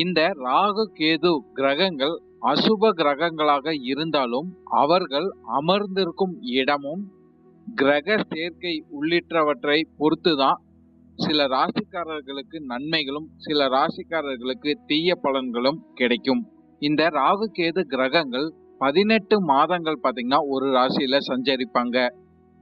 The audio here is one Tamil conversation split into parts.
இந்த ராகு கேது கிரகங்கள் அசுப கிரகங்களாக இருந்தாலும் அவர்கள் அமர்ந்திருக்கும் இடமும் கிரக சேர்க்கை உள்ளிட்டவற்றை பொறுத்துதான் சில ராசிக்காரர்களுக்கு நன்மைகளும் சில ராசிக்காரர்களுக்கு தீய பலன்களும் கிடைக்கும். இந்த ராகு கேது கிரகங்கள் பதினெட்டு மாதங்கள் பார்த்தீங்கன்னா ஒரு ராசியில சஞ்சரிப்பாங்க.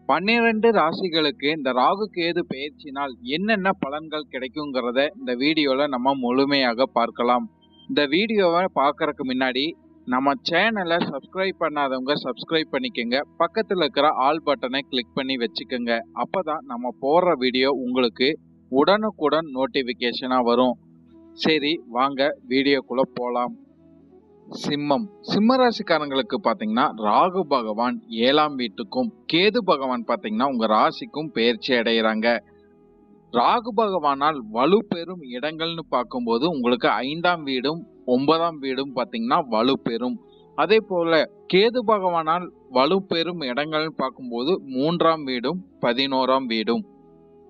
பன்னிரண்டு ராசிகளுக்கு இந்த ராகு கேது பயிற்சினால் என்னென்ன பலன்கள் கிடைக்குங்கிறத இந்த வீடியோவில் நம்ம முழுமையாக பார்க்கலாம். இந்த வீடியோவை பார்க்கறதுக்கு முன்னாடி நம்ம சேனலை சப்ஸ்கிரைப் பண்ணாதவங்க சப்ஸ்கிரைப் பண்ணிக்கோங்க. பக்கத்தில் இருக்கிற ஆல் பட்டனை கிளிக் பண்ணி வச்சுக்கோங்க. அப்பதான் நம்ம போடுற வீடியோ உங்களுக்கு உடனுக்குடன் நோட்டிஃபிகேஷனாக வரும். சரி வாங்க வீடியோக்குள்ளே போகலாம் சிம்மம். சிம்ம ராசிக்காரங்களுக்கு பாத்தீங்கன்னா ராகு பகவான் ஏழாம் வீட்டுக்கும் கேது பகவான் பாத்தீங்கன்னா உங்க ராசிக்கும் பெயர்ச்சி அடைகிறாங்க ராகு பகவானால் வலு பெறும் இடங்கள்னு பார்க்கும்போது உங்களுக்கு ஐந்தாம் வீடும் ஒன்பதாம் வீடும் பாத்தீங்கன்னா வலு பெறும் அதே போல கேது பகவானால் வலு பெறும் இடங்கள்னு பார்க்கும்போது மூன்றாம் வீடும் பதினோராம் வீடும்.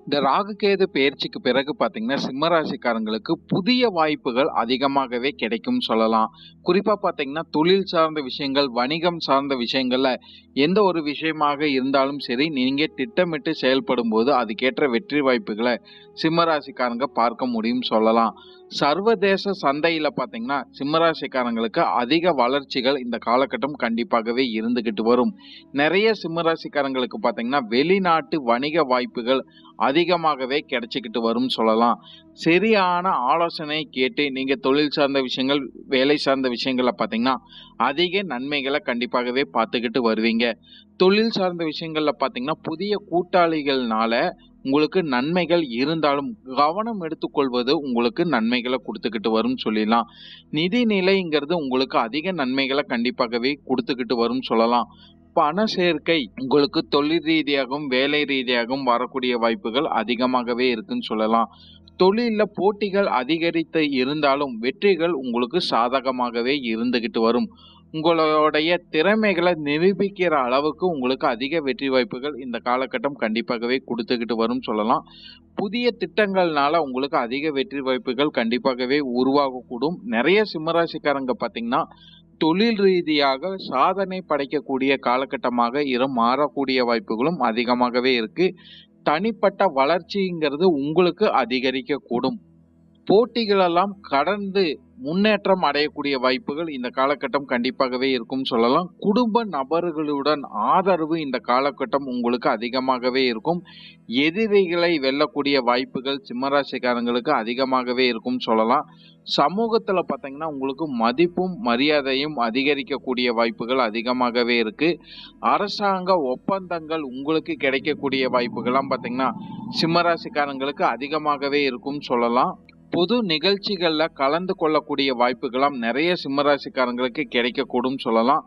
இந்த ராகுகேது பயிற்சிக்கு பிறகு பார்த்தீங்கன்னா சிம்மராசிக்காரங்களுக்கு புதிய வாய்ப்புகள் அதிகமாகவே கிடைக்கும் சொல்லலாம். குறிப்பாக பார்த்தீங்கன்னா தொழில் சார்ந்த விஷயங்கள் வணிகம் சார்ந்த விஷயங்களில் எந்த ஒரு விஷயமாக இருந்தாலும் சரி நீங்கள் திட்டமிட்டு செயல்படும் போது அதுக்கேற்ற வெற்றி வாய்ப்புகளை சிம்மராசிக்காரங்க பார்க்க முடியும் சொல்லலாம். சர்வதேச சந்தையில் பார்த்தீங்கன்னா சிம்மராசிக்காரங்களுக்கு அதிக வளர்ச்சிகள் இந்த காலகட்டம் கண்டிப்பாகவே இருந்துக்கிட்டு வரும். நிறைய சிம்மராசிக்காரங்களுக்கு பார்த்தீங்கன்னா வெளிநாட்டு வணிக வாய்ப்புகள் அதிகமாகவே கிடைச்சிக்கிட்டு வரும் சொல்லலாம். சரியான ஆலோசனை கேட்டு நீங்கள் தொழில் சார்ந்த விஷயங்கள் வேலை சார்ந்த விஷயங்களை பார்த்தீங்கன்னா அதிக நன்மைகளை கண்டிப்பாகவே பார்த்துக்கிட்டு வருவீங்க. தொழில் சார்ந்த விஷயங்களில் பார்த்தீங்கன்னா புதிய கூட்டாளிகள்னால உங்களுக்கு நன்மைகள் இருந்தாலும் கவனம் எடுத்துக்கொள்வது உங்களுக்கு நன்மைகளை கொடுத்துக்கிட்டு வரும் சொல்லிடலாம். நிதி நிலைங்கிறது உங்களுக்கு அதிக நன்மைகளை கண்டிப்பாகவே கொடுத்துக்கிட்டு வரும் சொல்லலாம். பண சேர்க்கை உங்களுக்கு தொழில் ரீதியாகவும் வேலை ரீதியாகவும் வரக்கூடிய வாய்ப்புகள் அதிகமாகவே இருக்குன்னு சொல்லலாம். தொழிலில் போட்டிகள் அதிகரித்து இருந்தாலும் வெற்றிகள் உங்களுக்கு சாதகமாகவே இருந்துகிட்டு வரும். உங்களுடைய திறமைகளை நிரூபிக்கிற அளவுக்கு உங்களுக்கு அதிக வெற்றி வாய்ப்புகள் இந்த காலகட்டம் கண்டிப்பாகவே கொடுத்துக்கிட்டு வரும் சொல்லலாம். புதிய திட்டங்கள்னால உங்களுக்கு அதிக வெற்றி வாய்ப்புகள் கண்டிப்பாகவே உருவாகக்கூடும். நிறைய சிம்மராசிக்காரங்க பார்த்தீங்கன்னா தொழில் ரீதியாக சாதனை படைக்கக்கூடிய காலகட்டமாக இரு மாறக்கூடிய வாய்ப்புகளும் அதிகமாகவே இருக்கு. தனிப்பட்ட வளர்ச்சிங்கிறது உங்களுக்கு அதிகரிக்கக்கூடும். போட்டிகளெல்லாம் கடந்து முன்னேற்றம் அடையக்கூடிய வாய்ப்புகள் இந்த காலகட்டம் கண்டிப்பாகவே இருக்கும் சொல்லலாம். குடும்ப நபர்களுடன் ஆதரவு இந்த காலகட்டம் உங்களுக்கு அதிகமாகவே இருக்கும். எதிரிகளை வெல்லக்கூடிய வாய்ப்புகள் சிம்மராசிக்காரங்களுக்கு அதிகமாகவே இருக்கும் சொல்லலாம். சமூகத்துல பார்த்தீங்கன்னா உங்களுக்கு மதிப்பும் மரியாதையும் அதிகரிக்கக்கூடிய வாய்ப்புகள் அதிகமாகவே இருக்கு. அரசாங்க ஒப்பந்தங்கள் உங்களுக்கு கிடைக்கக்கூடிய வாய்ப்புகள்லாம் பார்த்தீங்கன்னா சிம்மராசிக்காரங்களுக்கு அதிகமாகவே இருக்கும் சொல்லலாம். பொது நிகழ்ச்சிகளில் கலந்து கொள்ளக்கூடிய வாய்ப்புகளாம் நிறைய சிம்மராசிக்காரங்களுக்கு கிடைக்கக்கூடும் சொல்லலாம்.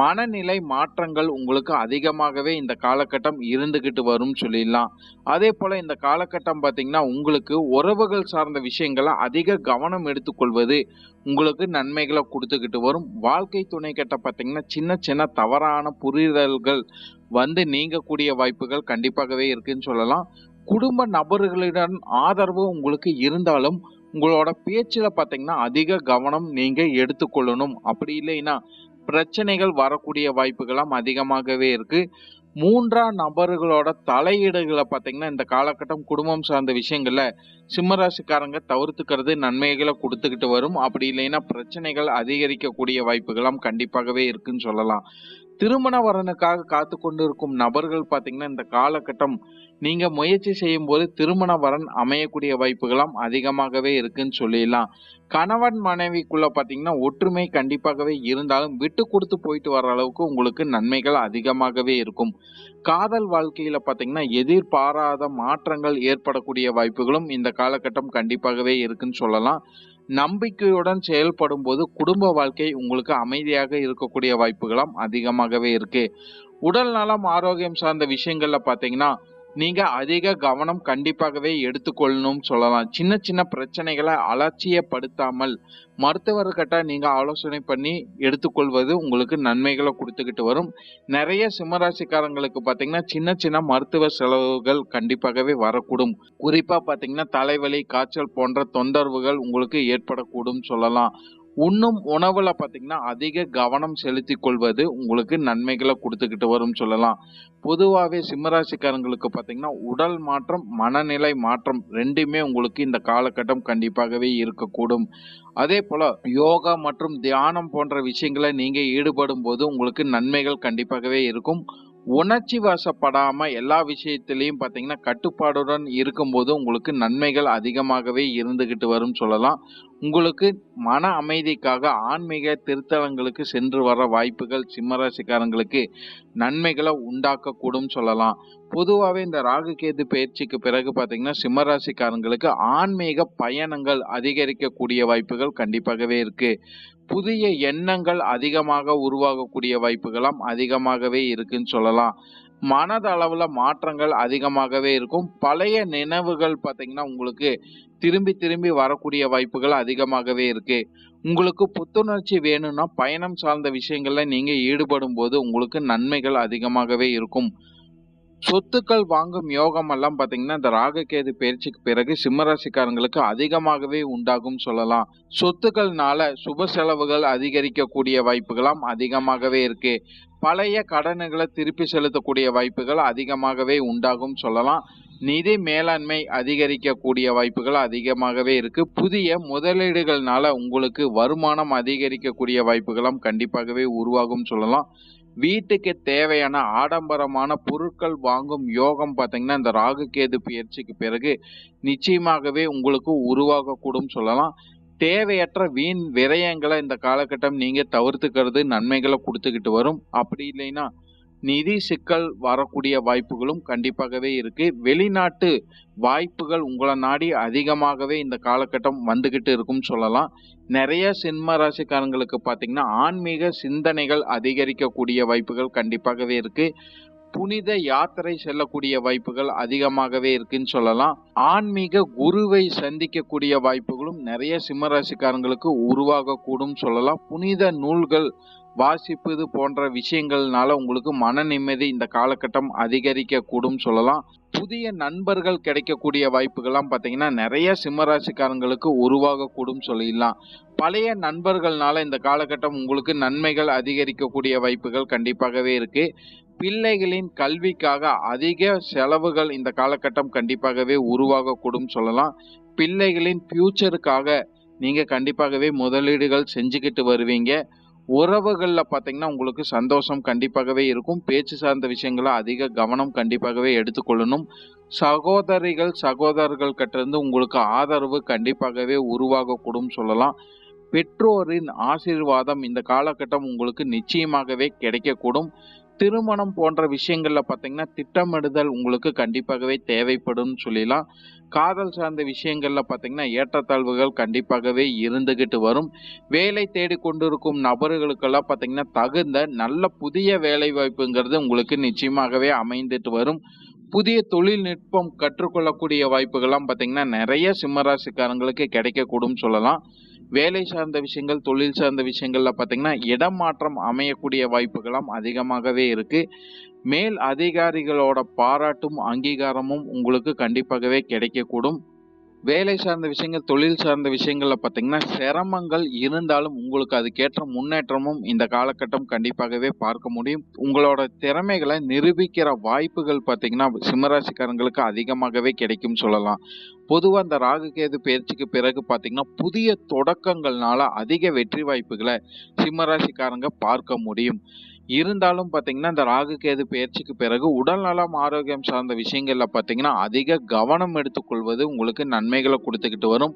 மனநிலை மாற்றங்கள் உங்களுக்கு அதிகமாகவே இந்த காலகட்டம் இருந்துகிட்டு வரும் சொல்லிடலாம். அதே போல இந்த காலகட்டம் பார்த்தீங்கன்னா உங்களுக்கு உறவுகள் சார்ந்த விஷயங்களை அதிக கவனம் எடுத்துக்கொள்வது உங்களுக்கு நன்மைகளை கொடுத்துக்கிட்டு வரும். வாழ்க்கை துணை கிட்ட பார்த்தீங்கன்னா சின்ன சின்ன தவறான புரிதல்கள் வந்து நீங்கக்கூடிய வாய்ப்புகள் கண்டிப்பாகவே இருக்குன்னு சொல்லலாம். குடும்ப நபர்களிடம் ஆதரவு உங்களுக்கு இருந்தாலும் உங்களோட பேச்சில் பார்த்தீங்கன்னா அதிக கவனம் நீங்கள் எடுத்துக்கொள்ளணும். அப்படி இல்லைன்னா பிரச்சனைகள் வரக்கூடிய வாய்ப்புகளாம் அதிகமாகவே இருக்குது மூன்றாம் நபர்களோட தலையீடுகளை பார்த்தீங்கன்னா இந்த காலகட்டம் குடும்பம் சார்ந்த விஷயங்களில் சிம்மராசிக்காரங்க தவிர்த்துக்கிறது நன்மைகளை கொடுத்துக்கிட்டு வரும். அப்படி இல்லைன்னா பிரச்சனைகள் அதிகரிக்கக்கூடிய வாய்ப்புகளாம் கண்டிப்பாகவே இருக்குன்னு சொல்லலாம். திருமண வரனுக்காக காத்து கொண்டு இருக்கும் நபர்கள் பார்த்தீங்கன்னா இந்த காலகட்டம் நீங்க முயற்சி செய்யும் போது திருமண வரன் அமையக்கூடிய வாய்ப்புகளும் அதிகமாகவே இருக்குன்னு சொல்லிடலாம். கணவன் மனைவிக்குள்ள பார்த்தீங்கன்னா ஒற்றுமை கண்டிப்பாகவே இருந்தாலும் விட்டு கொடுத்து போயிட்டு வர அளவுக்கு உங்களுக்கு நன்மைகள் அதிகமாகவே இருக்கும். காதல் வாழ்க்கையில பார்த்தீங்கன்னா எதிர்பாராத மாற்றங்கள் ஏற்படக்கூடிய வாய்ப்புகளும் இந்த காலகட்டம் கண்டிப்பாகவே இருக்குன்னு சொல்லலாம். நம்பிக்கையுடன் செயல்படும் போது குடும்ப வாழ்க்கை உங்களுக்கு அமைதியாக இருக்கக்கூடிய வாய்ப்புகளும் அதிகமாகவே இருக்கு. உடல் நலம் ஆரோக்கியம் சார்ந்த விஷயங்கள்ல பார்த்தீங்கன்னா நீங்க அதிக கவனம் கண்டிப்பாகவே எடுத்துக்கொள்ளணும்னு சொல்லலாம். சின்ன சின்ன பிரச்சனைகளை அலட்சியப்படுத்தாமல் மருத்துவர்கிட்ட நீங்க ஆலோசனை பண்ணி எடுத்துக்கொள்வது உங்களுக்கு நன்மைகளை கொடுத்துக்கிட்டு வரும். நிறைய சிம்மராசிக்காரங்களுக்கு பாத்தீங்கன்னா சின்ன சின்ன மருத்துவ செலவுகள் கண்டிப்பாகவே வரக்கூடும். குறிப்பா பாத்தீங்கன்னா தலைவலி காய்ச்சல் போன்ற தொந்தரவுகள் உங்களுக்கு ஏற்படக்கூடும் சொல்லலாம். உண்ணும் உணவுல பாத்தீங்கன்னா அதிக கவனம் செலுத்தி கொள்வது உங்களுக்கு நன்மைகளை கொடுத்துக்கிட்டு வரும் சொல்லலாம். பொதுவாகவே சிம்மராசிக்காரங்களுக்கு பார்த்தீங்கன்னா உடல் மாற்றம் மனநிலை மாற்றம் ரெண்டுமே உங்களுக்கு இந்த காலகட்டம் கண்டிப்பாகவே இருக்கக்கூடும். அதே போல யோகா மற்றும் தியானம் போன்ற விஷயங்களை நீங்க ஈடுபடும் போது உங்களுக்கு நன்மைகள் கண்டிப்பாகவே இருக்கும். உணர்ச்சி வசப்படாம எல்லா விஷயத்திலையும் பார்த்தீங்கன்னா கட்டுப்பாடுடன் இருக்கும்போது உங்களுக்கு நன்மைகள் அதிகமாகவே இருந்துகிட்டு வரும் சொல்லலாம். உங்களுக்கு மன அமைதிக்காக ஆன்மீக திருத்தலங்களுக்கு சென்று வர வாய்ப்புகள் சிம்மராசிக்காரங்களுக்கு நன்மைகளை உண்டாக்கக்கூடும் சொல்லலாம். பொதுவாகவே இந்த ராகு கேது பயிற்சிக்கு பிறகு பார்த்தீங்கன்னா சிம்மராசிக்காரங்களுக்கு ஆன்மீக பயணங்கள் அதிகரிக்கக்கூடிய வாய்ப்புகள் கண்டிப்பாகவே இருக்கு. புதிய எண்ணங்கள் அதிகமாக உருவாகக்கூடிய வாய்ப்புகளும் அதிகமாகவே இருக்குன்னு சொல்லலாம். மனதளவுல மாற்றங்கள் அதிகமாகவே இருக்கும். பழைய நினைவுகள் பார்த்தீங்கன்னா உங்களுக்கு திரும்பி திரும்பி வரக்கூடிய வாய்ப்புகள் அதிகமாகவே இருக்கு. உங்களுக்கு புத்துணர்ச்சி வேணும்னா பயணம் சார்ந்த விஷயங்கள்ல நீங்க ஈடுபடும் போது உங்களுக்கு நன்மைகள் அதிகமாகவே இருக்கும். சொத்துக்கள் வாங்கும் யோகம் எல்லாம் பாத்தீங்கன்னா இந்த ராககேது பயிற்சிக்கு பிறகு சிம்மராசிக்காரங்களுக்கு அதிகமாகவே உண்டாகும் சொல்லலாம். சொத்துக்கள்னால சுப செலவுகள் அதிகரிக்கக்கூடிய வாய்ப்புகளாம் அதிகமாகவே இருக்கு. பழைய கடனுகளை திருப்பி செலுத்தக்கூடிய வாய்ப்புகள் அதிகமாகவே உண்டாகும் சொல்லலாம். நிதி மேலாண்மை அதிகரிக்கக்கூடிய வாய்ப்புகள் அதிகமாகவே இருக்கு. புதிய முதலீடுகள்னால உங்களுக்கு வருமானம் அதிகரிக்கக்கூடிய வாய்ப்புகளும் கண்டிப்பாகவே உருவாகும் சொல்லலாம். வீட்டுக்கு தேவையான ஆடம்பரமான பொருட்கள் வாங்கும் யோகம் பார்த்தீங்கன்னா இந்த ராகு கேது பயிற்சிக்கு பிறகு நிச்சயமாகவே உங்களுக்கு உருவாகக்கூடும் சொல்லலாம். தேவையற்ற வீண் விரயங்களை இந்த காலகட்டம் நீங்க தவிர்த்துக்கிறது நன்மைகளை கொடுத்துக்கிட்டு வரும். அப்படி இல்லைன்னா நிதி சிக்கல் வரக்கூடிய வாய்ப்புகளும் கண்டிப்பாகவே இருக்கு. வெளிநாட்டு வாய்ப்புகள் உங்களை நாடி அதிகமாகவே இந்த காலகட்டம் வந்துகிட்டு இருக்கும்னு சொல்லலாம். நிறைய சிம்ம ராசிக்காரங்களுக்கு பார்த்தீங்கன்னா ஆன்மீக சிந்தனைகள் அதிகரிக்கக்கூடிய வாய்ப்புகள் கண்டிப்பாகவே இருக்கு. புனித யாத்திரை செல்லக்கூடிய வாய்ப்புகள் அதிகமாகவே இருக்குன்னு சொல்லலாம். ஆன்மீக குருவை சந்திக்கக்கூடிய வாய்ப்புகளும் நிறைய சிம்மராசிக்காரங்களுக்கு உருவாகக்கூடும் சொல்லலாம். புனித நூல்கள் வாசிப்பது போன்ற விஷயங்கள்னால உங்களுக்கு மன நிம்மதி இந்த காலகட்டம் அதிகரிக்க கூடும் சொல்லலாம். புதிய நண்பர்கள் கிடைக்கக்கூடிய வாய்ப்புகள்லாம் பார்த்தீங்கன்னா நிறைய சிம்மராசிக்காரங்களுக்கு உருவாகக்கூடும் சொல்லிடலாம். பழைய நண்பர்கள்னால இந்த காலகட்டம் உங்களுக்கு நன்மைகள் அதிகரிக்கக்கூடிய வாய்ப்புகள் கண்டிப்பாகவே இருக்குது பிள்ளைகளின் கல்விக்காக அதிக செலவுகள் இந்த காலகட்டம் கண்டிப்பாகவே உருவாகக்கூடும் சொல்லலாம். பிள்ளைகளின் ஃபியூச்சருக்காக நீங்கள் கண்டிப்பாகவே முதலீடுகள் செஞ்சுக்கிட்டு வருவீங்க. உறவுகளில் பார்த்தீங்கன்னா உங்களுக்கு சந்தோஷம் கண்டிப்பாகவே இருக்கும். பேச்சு சார்ந்த விஷயங்களை அதிக கவனம் கண்டிப்பாகவே எடுத்துக்கொள்ளணும். சகோதரிகள் சகோதரர்கள் கிட்டேருந்து உங்களுக்கு ஆதரவு கண்டிப்பாகவே உருவாகக்கூடும் சொல்லலாம். பெற்றோரின் ஆசீர்வாதம் இந்த காலகட்டம் உங்களுக்கு நிச்சயமாகவே கிடைக்கக்கூடும். திருமணம் போன்ற விஷயங்களில் பார்த்தீங்கன்னா திட்டமிடுதல் உங்களுக்கு கண்டிப்பாகவே தேவைப்படும் சொல்லலாம். காதல் சார்ந்த விஷயங்களில் பார்த்தீங்கன்னா ஏற்றத்தாழ்வுகள் கண்டிப்பாகவே இருந்துக்கிட்டு வரும். வேலை தேடி கொண்டிருக்கும் நபர்களுக்கெல்லாம் பார்த்தீங்கன்னா தகுந்த நல்ல புதிய வேலை வாய்ப்புங்கிறது உங்களுக்கு நிச்சயமாகவே அமைந்துட்டு வரும். புதிய தொழில்நுட்பம் கற்றுக்கொள்ளக்கூடிய வாய்ப்புகள்லாம் பார்த்தீங்கன்னா நிறைய சிம்மராசிக்காரங்களுக்கு கிடைக்கக்கூடும் சொல்லலாம். வேலை சார்ந்த விஷயங்கள் தொழில் சார்ந்த விஷயங்கள்ல பார்த்தீங்கன்னா இடம் மாற்றம் அமையக்கூடிய வாய்ப்புகளும் அதிகமாகவே இருக்கு. மேல் அதிகாரிகளோட பாராட்டும் அங்கீகாரமும் உங்களுக்கு கண்டிப்பாகவே கிடைக்கக்கூடும். வேலை சார்ந்த விஷயங்கள் தொழில் சார்ந்த விஷயங்கள்ல பார்த்தீங்கன்னா சிரமங்கள் இருந்தாலும் உங்களுக்கு அதுக்கேற்ற முன்னேற்றமும் இந்த காலகட்டம் கண்டிப்பாகவே பார்க்க முடியும். உங்களோட திறமைகளை நிரூபிக்கிற வாய்ப்புகள் பார்த்தீங்கன்னா சிம்மராசிக்காரங்களுக்கு அதிகமாகவே கிடைக்கும் சொல்லலாம். பொதுவாக அந்த ராகு கேது பயிற்சிக்கு பிறகு பார்த்தீங்கன்னா புதிய தொடக்கங்கள்னால அதிக வெற்றி வாய்ப்புகளை சிம்மராசிக்காரங்க பார்க்க முடியும். இருந்தாலும் பார்த்தீங்கன்னா இந்த ராகு கேது பயிற்சிக்கு பிறகு உடல் நலம் ஆரோக்கியம் சார்ந்த விஷயங்கள்ல பார்த்தீங்கன்னா அதிக கவனம் எடுத்துக்கொள்வது உங்களுக்கு நன்மைகளை கொடுத்துக்கிட்டு வரும்.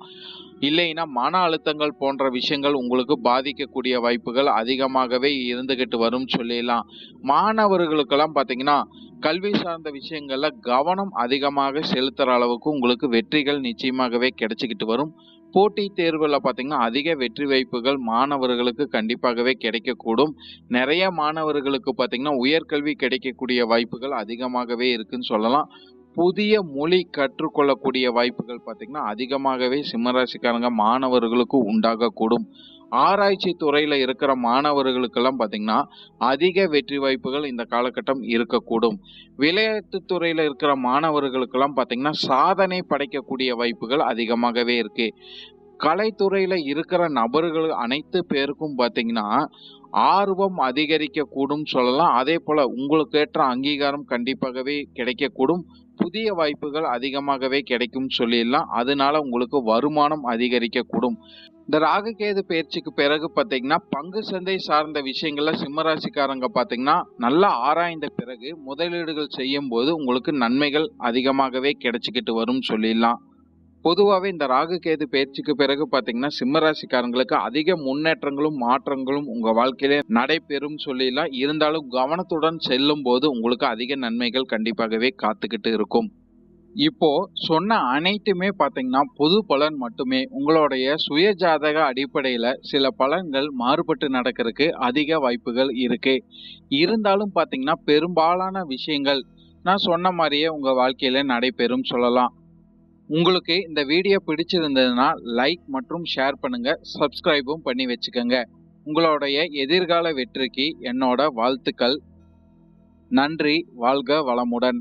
இல்லைன்னா மன அழுத்தங்கள் போன்ற விஷயங்கள் உங்களுக்கு பாதிக்கக்கூடிய வாய்ப்புகள் அதிகமாகவே இருந்துகிட்டு வரும் சொல்லிடலாம். மாணவர்களுக்கெல்லாம் பார்த்தீங்கன்னா கல்வி சார்ந்த விஷயங்களில் கவனம் அதிகமாக செலுத்துகிற அளவுக்கு உங்களுக்கு வெற்றிகள் நிச்சயமாகவே கிடைச்சிக்கிட்டு வரும். போட்டித் தேர்வுல பார்த்தீங்கன்னா, அதிக வெற்றி வாய்ப்புகள் மாணவர்களுக்கு கண்டிப்பாகவே கிடைக்கக்கூடும். நிறைய மாணவர்களுக்கு பார்த்தீங்கன்னா, உயர்கல்வி கிடைக்கக்கூடிய வாய்ப்புகள் அதிகமாகவே இருக்குன்னு சொல்லலாம். புதிய மொழி கற்றுக்கொள்ளக்கூடிய வாய்ப்புகள் பார்த்தீங்கன்னா, அதிகமாகவே சிம்மராசிக்காரங்க மாணவர்களுக்கு உண்டாகக்கூடும். ஆராய்ச்சி துறையில் இருக்கிற மாணவர்களுக்கெல்லாம் பார்த்தீங்கன்னா, அதிக வெற்றி வாய்ப்புகள் இந்த காலகட்டம் இருக்கக்கூடும். விளையாட்டு துறையில் இருக்கிற மாணவர்களுக்கெல்லாம் பார்த்தீங்கன்னா, சாதனை படைக்கக்கூடிய வாய்ப்புகள் அதிகமாகவே இருக்கு. கலைத்துறையில் இருக்கிற நபர்கள் அனைத்து பேருக்கும் பார்த்தீங்கன்னா, ஆர்வம் அதிகரிக்கக்கூடும் சொல்லலாம். அதேபோல உங்களுக்கு ஏற்ற அங்கீகாரம் கண்டிப்பாகவே கிடைக்கக்கூடும். புதிய வாய்ப்புகள் அதிகமாகவே கிடைக்கும் சொல்லிடலாம். அதனால உங்களுக்கு வருமானம் அதிகரிக்கக்கூடும். இந்த ராககேது பயிற்சிக்கு பிறகு பார்த்தீங்கன்னா, பங்கு சந்தை சார்ந்த விஷயங்கள்ல சிம்மராசிக்காரங்க பார்த்தீங்கன்னா, நல்லா ஆராய்ந்த பிறகு முதலீடுகள் செய்யும் போது உங்களுக்கு நன்மைகள் அதிகமாகவே கிடைச்சிக்கிட்டு வரும் சொல்லிடலாம். பொதுவாகவே இந்த ராகு கேது பயிற்சிக்கு பிறகு பார்த்தீங்கன்னா, சிம்மராசிக்காரங்களுக்கு அதிக முன்னேற்றங்களும், மாற்றங்களும் உங்கள் வாழ்க்கையிலே நடைபெறும் சொல்லிலாம் இருந்தாலும் கவனத்துடன் செல்லும் போது உங்களுக்கு அதிக நன்மைகள் கண்டிப்பாகவே காத்துக்கிட்டு இருக்கும். இப்போ சொன்ன அனைத்துமே பார்த்தீங்கன்னா, பொது பலன் மட்டுமே. உங்களுடைய சுய ஜாதக அடிப்படையில் சில பலன்கள் மாறுபட்டு நடக்கிறதுக்கு அதிக வாய்ப்புகள் இருக்கு. இருந்தாலும் பார்த்தீங்கன்னா, பெரும்பாலான விஷயங்கள் நான் சொன்ன மாதிரியே உங்கள் வாழ்க்கையில் நடைபெறும் சொல்லலாம். உங்களுக்கு இந்த வீடியோ பிடிச்சிருந்ததுன்னா, லைக் மற்றும் ஷேர் பண்ணுங்க. சப்ஸ்கிரைபும் பண்ணி வச்சுக்கோங்க உங்களுடைய எதிர்கால வெற்றிக்கு என்னோட வாழ்த்துக்கள். நன்றி. வாழ்க வளமுடன்.